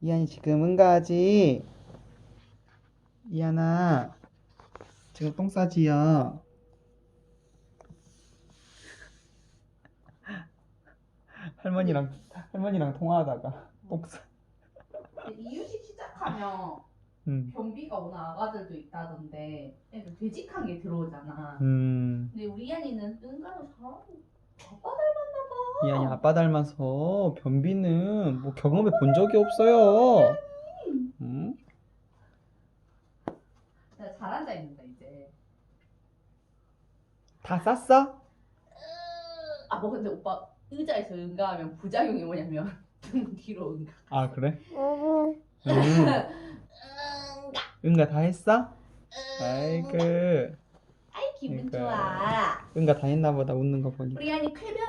이한이 지금 응가하지? 이한아, 지금 똥 싸지요? 할머니랑, 할머니랑 통화하다가 똥 싸. 이유식 시작하면 음, 변비가 오는 아가들도 있다던데 애들 되직한 게 들어오잖아. 음. 근데 우리 이한이는 응가도 잘하고. 이한이 아빠 닮아서 변비는 뭐 경험해 본 적이 없어요. 음? 나잘 앉아 있는다 이제. 다 쌌어? 아 뭐 근데 오빠 의자에서 응가하면 부작용이 뭐냐면 등 뒤로 응가. 아, 그래? 응. 음. 응가. 응가 다 했어? 아이고. 아이 기분 그러니까. 좋아. 응가 다 했나 보다 웃는 거 보니까. 우리 이한이 쾌변